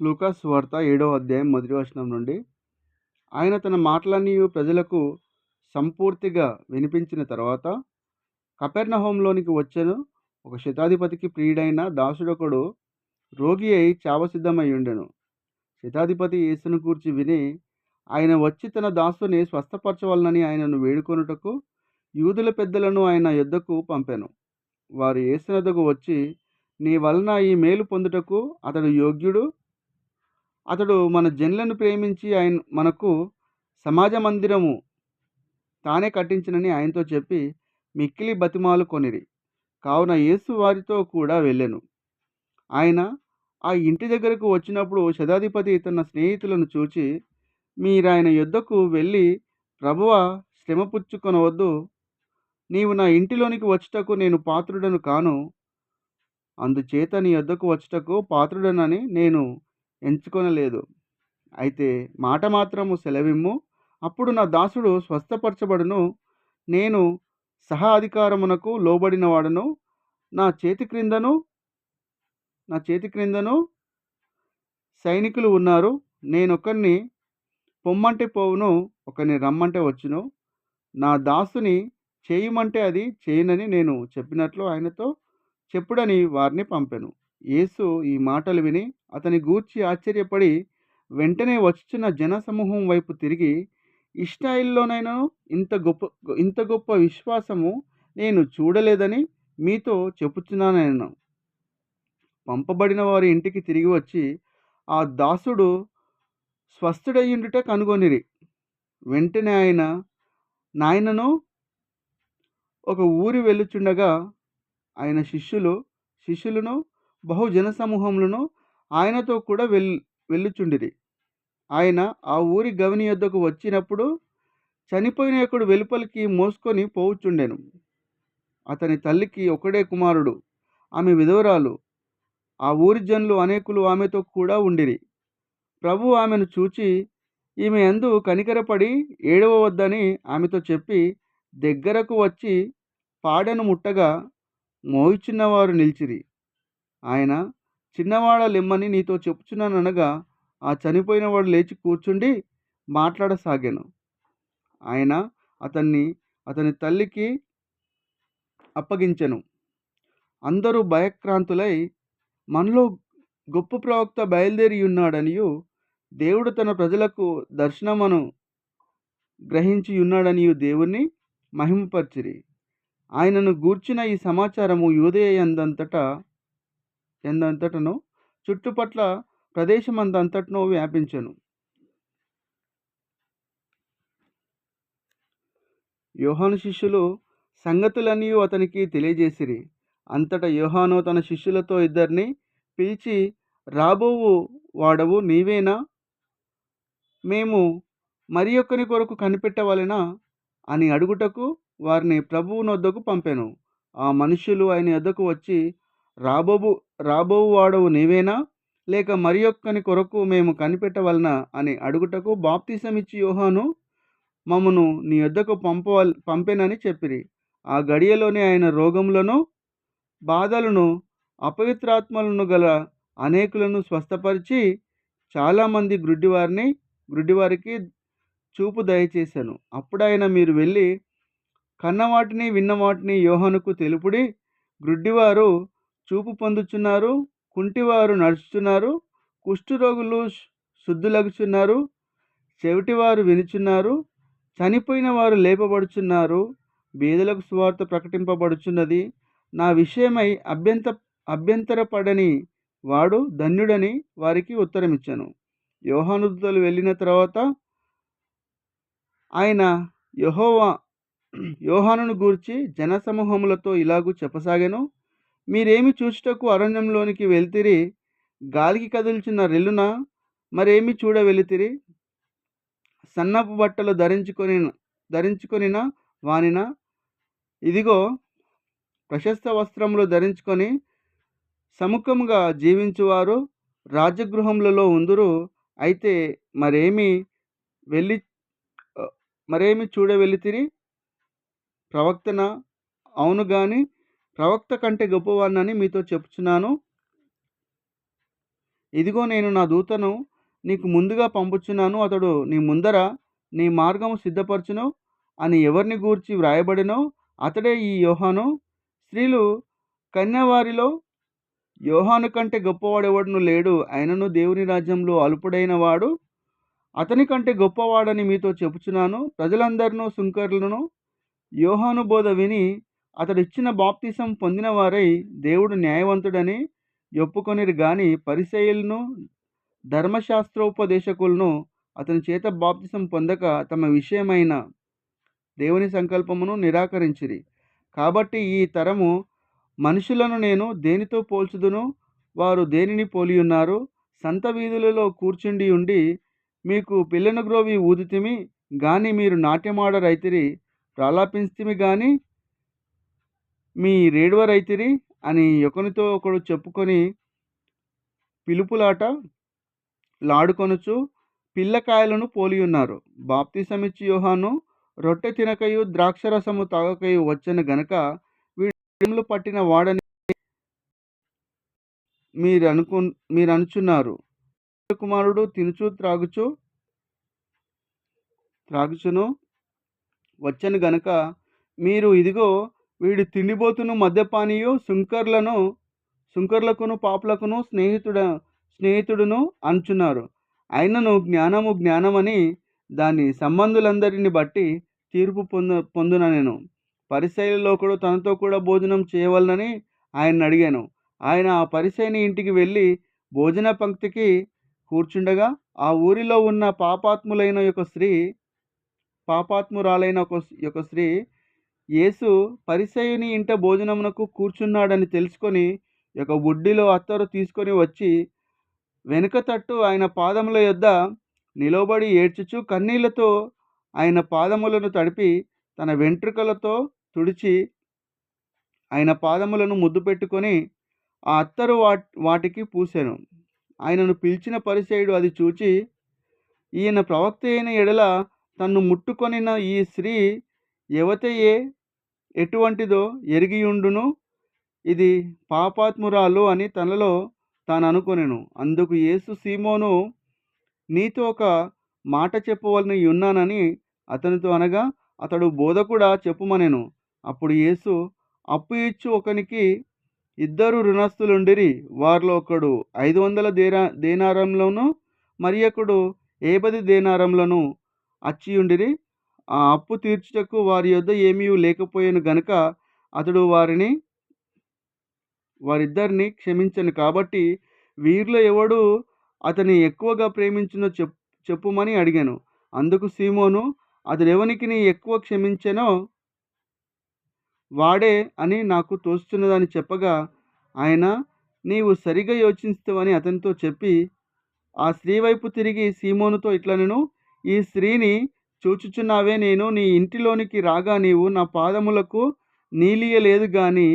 లూకాస్ వార్త ఏడవ అధ్యాయం మొదటి వచనం నుండి ఆయన తన మాటలన్నీ ప్రజలకు సంపూర్తిగా వినిపించిన తర్వాత కపెర్నహోంలోనికి వచ్చాను. ఒక శతాధిపతికి ప్రియుడైన దాసుడొకడు రోగి అయి చావసిద్ధమై ఉండెను శతాధిపతి యేసును కూర్చి విని ఆయన వచ్చి తన దాసుని స్వస్థపరచవలనని ఆయనను వేడుకొనుటకు యూదుల పెద్దలను ఆయన యుద్ధకు పంపాను. వారు యేసునదకు వచ్చి నీ వలన ఈ మేలు పొందుటకు అతడు యోగ్యుడు అతడు మన జన్లను ప్రేమించి ఆయన మనకు సమాజ మందిరము తానే కట్టించినని ఆయనతో చెప్పి మిక్కిలి బతిమాలు కొనిరి. కావున యేసు వారితో కూడా వెళ్ళాను. ఆయన ఆ ఇంటి దగ్గరకు వచ్చినప్పుడు శతాధిపతి తన స్నేహితులను చూచి మీరాయన యుద్ధకు వెళ్ళి ప్రభువ శ్రమ పుచ్చుకొనవద్దు. నీవు నా ఇంటిలోనికి వచ్చుటకు నేను పాత్రుడను కాను. అందుచేత నీ యొద్దకు వచ్చుటకు పాత్రుడనని నేను ఎంచుకొనలేదు. అయితే మాట మాత్రము సెలవిమ్ము. అప్పుడు నా దాసుడు స్వస్థపరచబడును. నేను సహా అధికారమునకు లోబడిన వాడను నా చేతి క్రిందను నా చేతి క్రిందను సైనికులు ఉన్నారు. నేనొకరిని పొమ్మంటే పోవును ఒకరిని రమ్మంటే వచ్చును. నా దాసుని చేయమంటే అది చేయనని నేను చెప్పినట్లు ఆయనతో చెప్పుడని వారిని పంపెను. యేసు ఈ మాటలు విని అతని గూర్చి ఆశ్చర్యపడి వెంటనే వచ్చుచున్న జనసమూహం వైపు తిరిగి ఇష్టాయిల్లోనైనా ఇంత గొప్ప ఇంత గొప్ప విశ్వాసము నేను చూడలేదని మీతో చెప్పుచున్నానైనా పంపబడిన వారి ఇంటికి తిరిగి వచ్చి ఆ దాసుడు స్వస్థుడయ్యుండుట కనుగొనిరి. వెంటనే ఆయన నాయనను ఒక ఊరి వెళ్ళుచుండగా ఆయన శిష్యులు శిష్యులను బహు జనసమూహములను ఆయనతో కూడా వెల్ వెళ్ళుచుండిరి. ఆయన ఆ ఊరి గవిని యొద్దకు వచ్చినప్పుడు చనిపోయిన ఒకడు వెలుపలికి మోసుకొని పోవుచుండెను. అతని తల్లికి ఒకడే కుమారుడు ఆమె విధవరాలు. ఆ ఊరి జనులు అనేకులు ఆమెతో కూడా ఉండిరి. ప్రభు ఆమెను చూచి ఈమె ఎందు కనికరపడి ఏడవవద్దని ఆమెతో చెప్పి దగ్గరకు వచ్చి పాడెను ముట్టగా మోయిచున్నవారు నిలిచిరి. ఆయన చిన్నవాడ లెమ్మని నీతో చెప్పుచున్నాననగా ఆ చనిపోయినవాడు లేచి కూర్చుండి మాట్లాడసాగాను. ఆయన అతన్ని అతని తల్లికి అప్పగించెను. అందరూ భయక్రాంతులై మనలో గొప్ప ప్రవక్త బయలుదేరి ఉన్నాడనియు దేవుడు తన ప్రజలకు దర్శనమును గ్రహించి ఉన్నాడనియు దేవుణ్ణి మహిమపరిచిరి. ఆయనను గూర్చిన ఈ సమాచారము యూదయ ఎందంతటా ఎందంతటను చుట్టుపట్ల ప్రదేశమందంతటను వ్యాపించను. యోహాను శిష్యులు సంగతులన్నీ అతనికి తెలియజేసిరి. అంతటా యోహాను తన శిష్యులతో ఇద్దరిని పిలిచి రాబోవు వాడవు నీవేనా? మేము మరి ఒక్కరి కొరకు కనిపెట్టవలెనా? అని అడుగుటకు వారిని ప్రభువు నొద్దకు పంపాను. ఆ మనుషులు ఆయన వద్దకు వచ్చి రాబోబు రాబోవు వాడవు నీవేనా? లేక మరి ఒక్కని కొరకు మేము కనిపెట్టవలనా అని అడుగుటకు బాప్తిసమిచ్చి యోహాను మమ్మను నీ వద్దకు పంపవల్ పంపెనని చెప్పిరి. ఆ గడియలోనే ఆయన రోగములను బాధలను అపవిత్రాత్మలను గల అనేకులను స్వస్థపరిచి చాలామంది గ్రుడ్డివారిని గ్రుడ్డివారికి చూపు దయచేశాను అప్పుడైనా మీరు వెళ్ళి కన్నవాటిని విన్నవాటిని యోహనుకు తెలుపుడి. గ్రుడ్డివారు చూపు పొందుచున్నారు కుంటివారు నడుచుచున్నారు కుష్ఠరోగులు శుద్ధులగుచున్నారు చెవిటివారు వినుచున్నారు చనిపోయిన వారు లేపబడుచున్నారు బీదలకు స్వార్థ ప్రకటింపబడుచున్నది. నా విషయమై అభ్యంత అభ్యంతరపడని వాడు ధన్యుడని వారికి ఉత్తరమిచ్చాను. యోహానుద్దలు వెళ్ళిన తర్వాత ఆయన యహోవా యోహానును గూర్చి జనసమూహములతో ఇలాగూ చెప్పసాగాను. మీరేమి చూచుటకు అరణ్యంలోనికి వెళ్తిరి? గాలికి కదుల్చిన రెల్లున? మరేమి చూడ వెళితిరి? సన్నపు బట్టలు ధరించుకొని ధరించుకొనిన వానిన? ఇదిగో ప్రశస్త వస్త్రములు ధరించుకొని సముఖంగా జీవించువారు రాజగృహములలో ఉందురు. అయితే మరేమి వెళ్ళి మరేమి చూడ వెళితిరి? ప్రవక్తన? అవును కానీ ప్రవక్త కంటే గొప్పవాడినని మీతో చెప్పుచున్నాను. ఇదిగో నేను నా దూతను నీకు ముందుగా పంపుచున్నాను. అతడు నీ ముందర నీ మార్గము సిద్ధపరచును అని ఎవరిని గూర్చి వ్రాయబడినో అతడే ఈ యోహాను. స్త్రీలు కన్యవారిలో యోహాను కంటే గొప్పవాడెవడును లేడు. ఆయనను దేవుని రాజ్యంలో అల్పుడైన వాడు. అతని కంటే గొప్పవాడని మీతో చెప్పుచున్నాను. ప్రజలందరినూ సుంకర్లను యోహాను బోధ విని అతడు ఇచ్చిన బాప్తిసం పొందిన వారై దేవుడు న్యాయవంతుడని ఒప్పుకొనిరు గాని పరిశైలను ధర్మశాస్త్రోపదేశకులను అతని చేత బాప్తిసం పొందక తమ విషయమైన దేవుని సంకల్పమును నిరాకరించిరి. కాబట్టి ఈ తరము మనుషులను నేను దేనితో పోల్చుదును? వారు దేనిని పోలియున్నారు? సంత వీధులలో కూర్చుండి ఉండి మీకు పిల్లను గ్రోవి ఊదితిమి? గాని మీరు నాట్యమాడరైతిరి ప్రలాపించితిమి గాని మీ రేడువరైతిరి అని ఒకనితో ఒకడు చెప్పుకొని పిలుపులాట లాడుకొనుచు పిల్లకాయలను పోలియున్నారు. బాప్తిసమిచ్చి యోహాను రొట్టె తినకయు ద్రాక్షరసము తాగకయు వచ్చను గనక వీడు పట్టిన వాడని మీరు అనుకు మీరు అనుచున్నారు కుమారుడు తినుచు త్రాగుచు త్రాగుచును వచ్చను గనక మీరు ఇదిగో వీడు తిండిబోతును మద్యపానీయు సుంకర్లను సుంకర్లకును పాపులకును స్నేహితుడ స్నేహితుడును అంచున్నారు. అయినను జ్ఞానము జ్ఞానమని దాని సంబంధులందరిని బట్టి తీర్పు పొంద పొందున నేను. పరిశైలిలో కూడా తనతో కూడా భోజనం చేయవలనని ఆయన అడిగాను. ఆయన ఆ పరిసైని ఇంటికి వెళ్ళి భోజన పంక్తికి కూర్చుండగా ఆ ఊరిలో ఉన్న పాపాత్ములైన యొక్క స్త్రీ పాపాత్మురాలైన ఒక యొక్క స్త్రీ యేసు పరిసయుని ఇంట భోజనమునకు కూర్చున్నాడని తెలుసుకొని ఒక బుడ్డిలో అత్తరు తీసుకొని వచ్చి వెనుక తట్టు ఆయన పాదముల యొద్ద నిలబడి ఏడ్చుచు కన్నీళ్ళతో ఆయన పాదములను తడిపి తన వెంట్రుకలతో తుడిచి ఆయన పాదములను ముద్దు పెట్టుకొని ఆ అత్తరు వాటికి పూసాను. ఆయనను పిలిచిన పరిచయుడు అది చూచి ఈయన ప్రవక్త అయిన ఎడల తన్ను ముట్టుకొనిన ఈ స్త్రీ యువతయే ఎటువంటిదో ఎరిగియుండును. ఇది పాపాత్మురాలు అని తనలో తాను అనుకొనెను అందుకు యేసు సీమోను నీతో ఒక మాట చెప్పవలని ఉన్నానని అతనితో అనగా అతడు బోధ కూడా చెప్పుమనెను. అప్పుడు యేసు అప్పు ఇచ్చు ఒకనికి ఇద్దరు రుణస్థులుండిరి వారిలో ఒకడు ఐదు వందల దేనా దేనారంలోను మరి ఒకడు ఏపది దేనారంలోను అచ్చియుండిరి. ఆ అప్పు తీర్చుటకు వారి యొద్ద ఏమీ లేకపోయాను గనుక అతడు వారిని వారిద్దరిని క్షమించను. కాబట్టి వీరిలో ఎవడు అతని ఎక్కువగా ప్రేమించినో చెప్ చెప్పుమని అడిగాను. అందుకు సీమోను అతడెవనికి నీ ఎక్కువ క్షమించానో వాడే అని నాకు తోస్తున్నదని చెప్పగా ఆయన నీవు సరిగా యోచిస్తావని అతనితో చెప్పి ఆ స్త్రీ వైపు తిరిగి సీమోనుతో ఇట్లా నేను ఈ స్త్రీని చూచుచున్నావే నేను నీ ఇంటిలోనికి రాగా నీవు నా పాదములకు నీలియలేదు గాని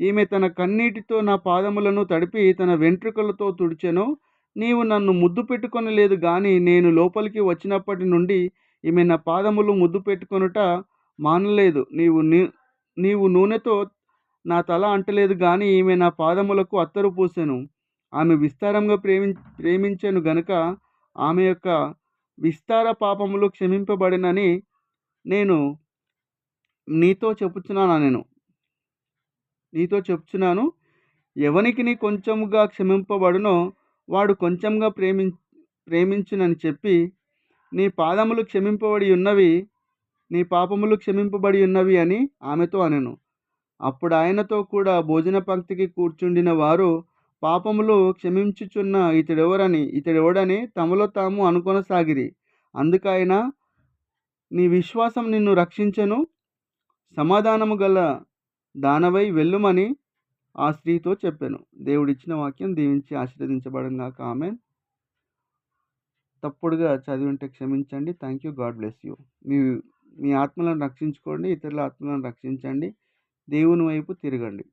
ఈమె తన కన్నీటితో నా పాదములను తడిపి తన వెంట్రుకలతో తుడిచెను. నీవు నన్ను ముద్దు పెట్టుకొనలేదు గాని నేను లోపలికి వచ్చినప్పటి నుండి ఈమె నా పాదములు ముద్దు పెట్టుకొనుట మానలేదు. నీవు నీవు నూనెతో నా తల అంటలేదు గాని ఈమె నా పాదములకు అత్తరు పూసెను. ఆమె విస్తారంగా ప్రేమి ప్రేమించాను గనుక ఆమె యొక్క విస్తార పాపములు క్షమింపబడినని నేను నీతో చెప్పుచున్నాను నేను? నీతో చెప్తున్నాను ఎవనికి నీ కొంచెముగా క్షమింపబడునో వాడు కొంచెంగా ప్రేమి ప్రేమించునని చెప్పి నీ పాదములు క్షమింపబడి ఉన్నవి నీ పాపములు క్షమింపబడి ఉన్నవి అని ఆమెతో అనెను. అప్పుడు ఆయనతో కూడా భోజన పంక్తికి కూర్చుండిన వారు పాపములు క్షమించుచున్న ఇతడెవరని ఇతడెవడని తమలో తాము అనుకొనసాగిరి. అందుకైనా నీ విశ్వాసం నిన్ను రక్షించను. సమాధానము గల దానవై వెళ్ళుమని ఆ స్త్రీతో చెప్పాను. దేవుడిచ్చిన వాక్యం దీవించి ఆశీర్వదించబడంగా ఆమె తప్పుడుగా చదివింటే క్షమించండి. Thank you God bless you. మీ మీ ఆత్మలను రక్షించుకోండి. ఇతరుల ఆత్మలను రక్షించండి. దేవుని వైపు తిరగండి.